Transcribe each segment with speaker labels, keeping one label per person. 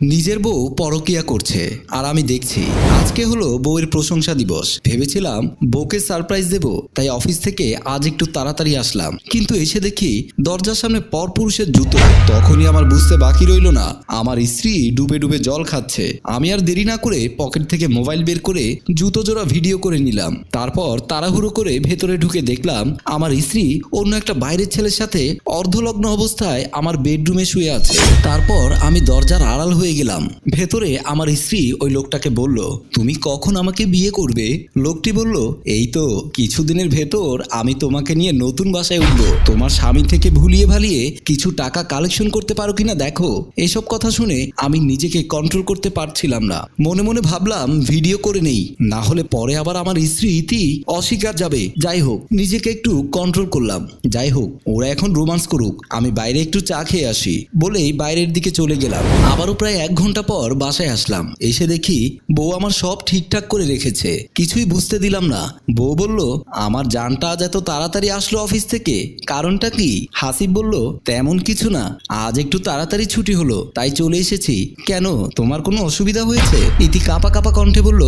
Speaker 1: নিজের বউ পরকিয়া করছে, আর আমি দেখছি, আজকে হলো বউয়ের প্রশংসা দিবস। ভেবেছিলাম বউকে সারপ্রাইজ দেব, তাই অফিস থেকে আজ একটু তাড়াতাড়ি আসলাম। কিন্তু এসে দেখি দরজার সামনে পরপুরুষের জুতো, তখনই আমার বুঝতে বাকি রইল না, আমার স্ত্রী ডুবে ডুবে জল খাচ্ছে। আমি আর দেরি না করে পকেট থেকে মোবাইল বের করে জুতো জোড়া ভিডিও করে নিলাম। তারপর তাড়াহুড়ো করে ভেতরে ঢুকে দেখলাম আমার স্ত্রী অন্য একটা বাইরের ছেলের সাথে অর্ধলগ্ন অবস্থায় আমার বেডরুমে শুয়ে আছে। তারপর আমি দরজার আড়াল হয়ে গেলাম। ভেতরে আমার স্ত্রী ওই লোকটাকে বলল, তুমি কখন আমাকে বিয়ে করবে? লোকটি বলল, এই তো, কিছুদিনের ভেতর আমি তোমাকে নিয়ে নতুন বাসায় উঠবো। তোমার স্বামী থেকে ভুলিয়ে ভালিয়ে কিছু টাকা কালেকশন করতে পারো কিনা দেখো। এসব কথা শুনে আমি নিজেকে কন্ট্রোল করতে পারছিলাম না। মনে মনে ভাবলাম, ভিডিও করে নেই। না হলে পরে আবার আমার স্ত্রী ইতি অস্বীকার যাবে। যাই হোক, নিজেকে একটু কন্ট্রোল করলাম। যাই হোক, ওরা এখন রোমান্স করুক। আমি বাইরে একটু চা খেয়ে আসি বলেই বাইরের দিকে চলে গেলাম। আবারও প্রায় এক ঘণ্টা পর বাসায় আসলাম। এসে দেখি বউ আমার সব ঠিকঠাক করে রেখেছে। কিছুই বুঝতে দিলাম না। বউ বলল, আমার জানটা আজ এত তাড়াতাড়ি আসলো অফিস থেকে। কারণটা কি? হাসিব বলল, তেমন কিছু না। আজ একটু তাড়াতাড়ি ছুটি হলো, তাই চলে এসেছি। কেন, তোমার কোনো অসুবিধা হয়েছে? ইতি কাপা কাপা কণ্ঠে বলল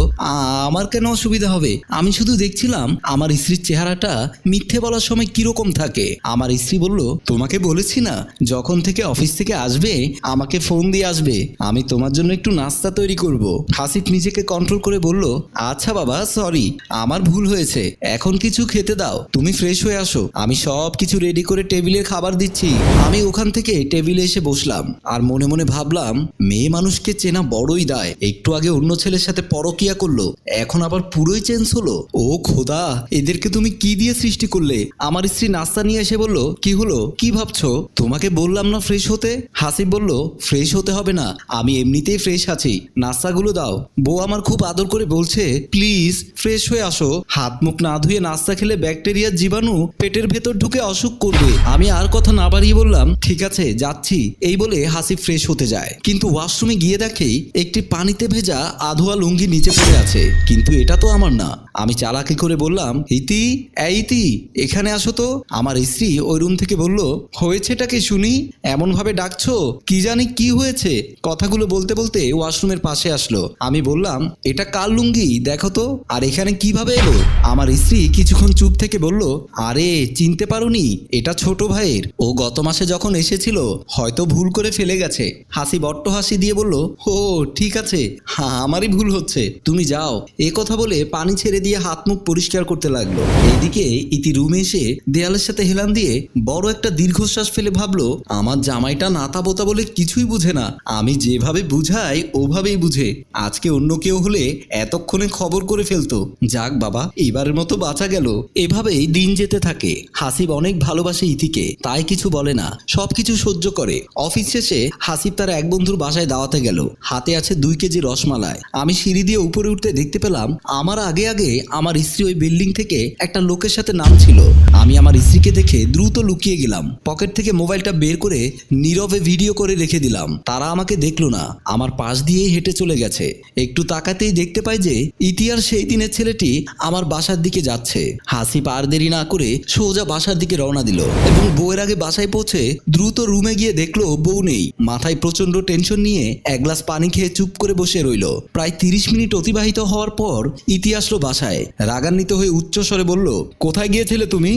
Speaker 1: আমার কেন অসুবিধা হবে? আমি শুধু দেখছিলাম আমার স্ত্রীর চেহারাটা মিথ্যে বলার সময় কীরকম থাকে। আমার স্ত্রী বলল, তোমাকে বলেছি না, যখন থেকে অফিস থেকে আসবে, আমাকে ফোন দিয়ে আসবে। আমি তোমার জন্য একটু নাস্তা তৈরি করব। হাসিফ নিজেকে কন্ট্রোল করে বলল আচ্ছা বাবা সরি আমার ভুল হয়েছে। এখন কিছু খেতে দাও। তুমি ফ্রেশ হয়ে আসো। আমি সব কিছু রেডি করে টেবিলের খাবার দিচ্ছি। আমি ওখান থেকে টেবিলে এসে বসলাম। আর মনে মনে ভাবলাম, মেয়ে মানুষকে চেনা বড়ই দায়। একটু আগে অন্য ছেলের সাথে পরকিয়া করল। এখন আবার পুরোই চেঞ্জ হলো। ও খোদা, এদেরকে তুমি কি দিয়ে সৃষ্টি করলে? আমার স্ত্রী নাস্তা নিয়ে এসে বলল, কি হলো? কি ভাবছ? তোমাকে বললাম না ফ্রেশ হতে? হাসিফ বলল ফ্রেশ হতে হবে না। আমি এমনিতেই ফ্রেশ আছি। নাস্তাগুলো দাও। বউ আমার খুব আদর করে বলছে প্লিজ ফ্রেশ হয়ে আসো। হাত মুখ না ধুয়ে নাস্তা খেলে ব্যাকটেরিয়ার জীবাণু পেটের ভেতর ঢুকে অসুখ করবে। আমি আর কথা না বাড়িয়ে বললাম, ঠিক আছে, যাচ্ছি। এই বলে হাসি ফ্রেশ হতে যায়। কিন্তু ওয়াশরুমে গিয়ে দেখেই একটি পানিতে ভেজা আধোয়া লুঙ্গি নিচে পড়ে আছে। কিন্তু এটা তো আমার না। আমি চালাকি করে বললাম, ইতি ইতি, এখানে আসো তো। আমার স্ত্রী ওই রুম থেকে বলল হয়েছেটাকে শুনি? এমন ভাবে ডাকছো? কি জানি কি হয়েছে? কথাগুলো বলতে বলতে ওয়াশরুমের পাশে আসলো। আমি বললাম, এটা কার লুঙ্গি? দেখো তো। আর এখানে কীভাবে এলো? আমার স্ত্রী কিছুক্ষণ চুপ থেকে বলল, আরে, চিনতে পারোনি, এটা ছোট ভাইয়ের। ও গত মাসে যখন এসেছিল, হয়তো ভুল করে ফেলে গেছে। হাসি বট্ট হাসি দিয়ে বলল ও ঠিক আছে। হ্যাঁ আমারই ভুল হচ্ছে। তুমি যাও। এ কথা বলে পানি ছেড়ে দিয়ে হাত মুখ পরিষ্কার করতে লাগল। এদিকে ইতি রুমে এসে দেয়ালের সাথে হেলান দিয়ে বড় একটা দীর্ঘশ্বাস ফেলে ভাবলো, আমার জামাইটা নাতা বোতা বলে কিছুই বুঝে না। আমি যেভাবে বুঝাই ওভাবেই বুঝে। আজকে অন্য কেউ হলে এতক্ষণে খবর করে ফেলতো। যাক বাবা, এবারের মতো বাঁচা গেল। এভাবেই দিন যেতে থাকে। হাসিব অনেক ভালোবাসে ইতিকে তাই কিছু বলে না। সবকিছু সহ্য করে। অফিস শেষে হাসিব তার এক বন্ধুর বাসায় দাওয়াতে গেল। হাতে আছে দুই কেজি রসমালাই। আমি সিঁড়ি দিয়ে উপরে উঠতে দেখতে পেলাম, আমার আগে আগে আমার স্ত্রী ওই বিল্ডিং থেকে একটা লোকের সাথে নাম ছিল। আমি আমার স্ত্রীকে দেখে দ্রুত লুকিয়ে গেলাম। পকেট থেকে মোবাইলটা বের করে নীরবে ভিডিও করে রেখে দিলাম। তারা আমাকে দেখল না। আমার পাশ দিয়েই হেঁটে চলে গেছে। একটু তাকাতেই দেখতে পাই যে ইতিহার সেই দিনের ছেলেটি আমার বাসার দিকে যাচ্ছে। হাসি পার দেরি না করে সোজা বাসার দিকে রওনা দিল এবং বউয়ের আগে বাসায় পৌঁছে দ্রুত রুমে গিয়ে দেখল বউ নেই। মাথায় প্রচণ্ড টেনশন নিয়ে এক গ্লাস পানি খেয়ে চুপ করে বসে রইল। প্রায় তিরিশ মিনিট অতিবাহিত হওয়ার পর ইতি আসলো বাসায়। রাগান্বিত হয়ে উচ্চ স্বরে বলল, কোথায় গিয়েছিলে তুমি?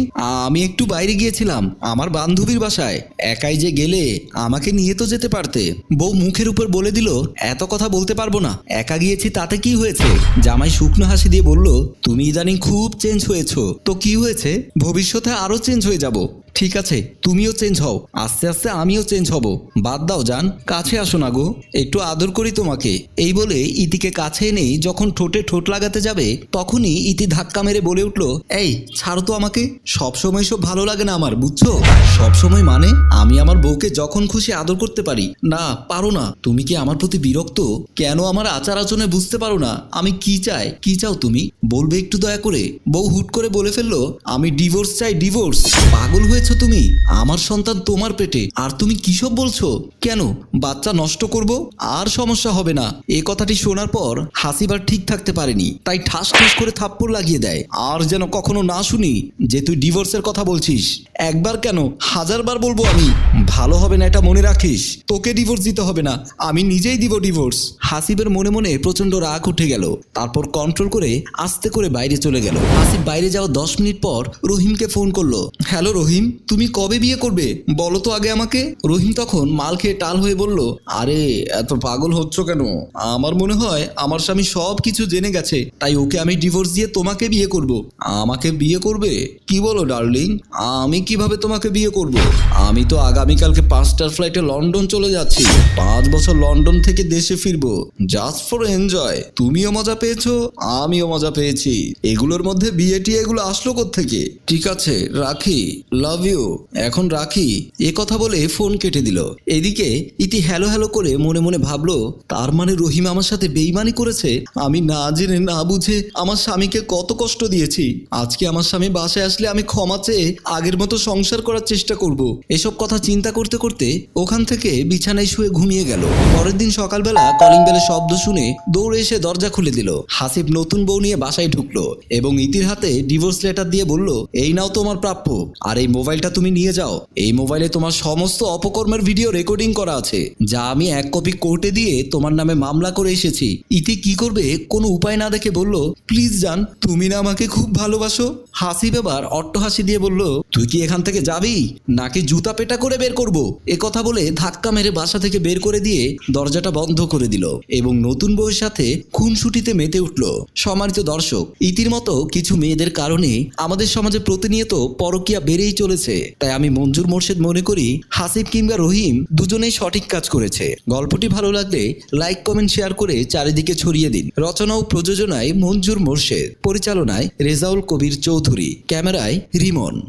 Speaker 1: আমি একটু বাইরে গিয়েছিলাম, আমার বান্ধবীর বাসায়। একাই যে গেলে আমাকে নিয়ে তো যেতে পারতে। বউ মুখের উপর বলে দিল, এত কথা বলতে পারব না। একা গিয়েছি, তাতে কি হয়েছে? জামাই শুকনো হাসি দিয়ে বলল, তুমি ইদানিং খুব চেঞ্জ হয়েছো। তো কি হয়েছে? ভবিষ্যতে আরও চেঞ্জ হয়ে যাব। ঠিক আছে, তুমিও চেঞ্জ হও। আস্তে আস্তে আমিও চেঞ্জ হব। বাদ দাও যান কাছে আসো না গো। একটু আদর করি তোমাকে। এই বলে ইতিকে কাছে এনেই যখন ঠোঁটে ঠোঁট লাগাতে যাবে, তখনই ইতি ধাক্কা মেরে বলে উঠল, এই, ছাড়ো তো আমাকে। সবসময় সব ভালো লাগে না আমার, বুঝছ? সবসময় মানে আমি আমার বউকে যখন খুশি আদর করতে পারি। না, পারো না। তুমি কি আমার প্রতি বিরক্ত? কেন আমার আচার আচরণে বুঝতে পারো না? আমি কি চাই? কি চাও তুমি? বলবে একটু দয়া করে। বউ হুট করে বলে ফেলল, আমি ডিভোর্স চাই ডিভোর্স পাগল হয়েছে পেয়েছ তুমি? আমার সন্তান তোমার পেটে। আর তুমি কিসব বলছো? কেন? বাচ্চা নষ্ট করব? আর সমস্যা হবে না। এ কথাটি শোনার পর হাসিবার ঠিক থাকতে পারেনি। তাই ঠাস ঠাস করে থাপ্পড় লাগিয়ে দেয়। আর যেন কখনো না শুনি যে তুই ডিভোর্সের কথা বলছিস। একবার কেন? হাজারবার বলব আমি। ভালো হবে না এটা মনে রাখিস। তোকে ডিভোর্স দিতে হবে না। আমি নিজেই দিব ডিভোর্স। হাসিবের মনে মনে প্রচণ্ড রাগ উঠে গেল। তারপর কন্ট্রোল করে আস্তে করে বাইরে চলে গেল। হাসিব বাইরে যাওয়া দশ মিনিট পর রহিমকে ফোন করল। হ্যালো রহিম। তুমি কবে বিয়ে করবে? বলো তো আগে আমাকে। রহিম তখন মাল খেয়ে টাল হয়ে বলল, আরে, এত পাগল হচ্ছ কেন? আমার মনে হয় আমার স্বামী সব কিছু জেনে গেছে, তাই ওকে আমি ডিভোর্স দিয়ে তোমাকে বিয়ে করব। আমাকে বিয়ে করবে? কি বলো ডার্লিং আমি কীভাবে তোমাকে বিয়ে করব? আমি তো আগামীকালকে পাঁচটার ফ্লাইটে লন্ডন চলে যাচ্ছি। পাঁচ বছর লন্ডন থেকে দেশে ফিরবো। জাস্ট ফর এনজয় তুমিও মজা পেয়েছ, আমিও মজা পেয়েছি। এগুলোর মধ্যে বিয়ে টিয়ে এগুলো আসলো থেকে ঠিক আছে, রাখি। লাভ ইউ এখন রাখি, এ কথা বলে ফোন কেটে দিল। এদিকে ইতি হ্যালো হ্যালো করে মনে মনে ভাবলো, তার মানে রহিম আমার সাথে বেইমানি করেছে? আমি না জেনে না বুঝে আমার স্বামীকে কত কষ্ট দিয়েছি। আজকে আমার স্বামী বাসায় আসলে আমি ক্ষমা চেয়ে আগের মতো সংসার করার চেষ্টা করব। এসব কথা চিন্তা করতে করতে ওখান থেকে বিছানায় শুয়ে ঘুমিয়ে গেল। পরের দিন সকালবেলা কলিং বেলের শব্দ শুনে দৌড়ে এসে দরজা খুলে দিল। হাসিব নতুন বউ নিয়ে বাসায় ঢুকলো এবং ইতির হাতে ডিভোর্স লেটার দিয়ে বলল, এই নাও তোমার প্রাপ্য। আর এই মোবাইলটা তুমি নিয়ে যাও। এই মোবাইলে তোমার সমস্ত অপকর্মের ভিডিও রেকর্ডিং করা আছে, যা আমি এক কপি কোর্টে দিয়ে তোমার নামে মামলা করে এসেছি। ইতি কি করবে, কোনো উপায় না দেখে বলল, প্লিজ জান, তুমি না আমাকে খুব ভালোবাসো। হাসিব এবার অট্ট হাসি দিয়ে বলল, তুই কি এখান থেকে যাবি? নাকি জুতা পেটা করে বের করব? এ কথা বলে ধাক্কা মেরে বাসা থেকে বের করে দিয়ে দরজাটা বন্ধ করে দিল এবং নতুন বউয়ের সাথে খুনসুটিতে মেতে উঠল। সম্মানিত দর্শক, ইতির মতো কিছু মেয়েদের কারণে আমাদের সমাজে প্রতিনিয়ত পরকিয়া বেড়েই চলেছে। তাই আমি মঞ্জুর মোর্শেদ মনে করি হাসিব কিংবা রহিম দুজনেই সঠিক কাজ করেছে। গল্পটি ভালো লাগলে লাইক, কমেন্ট, শেয়ার করে চারিদিকে ছড়িয়ে দিন। রচনা ও প্রযোজনায় মঞ্জুর মোর্শেদ, পরিচালনায় রেজাউল কবির চৌধুরী, ক্যামেরায় রিমন।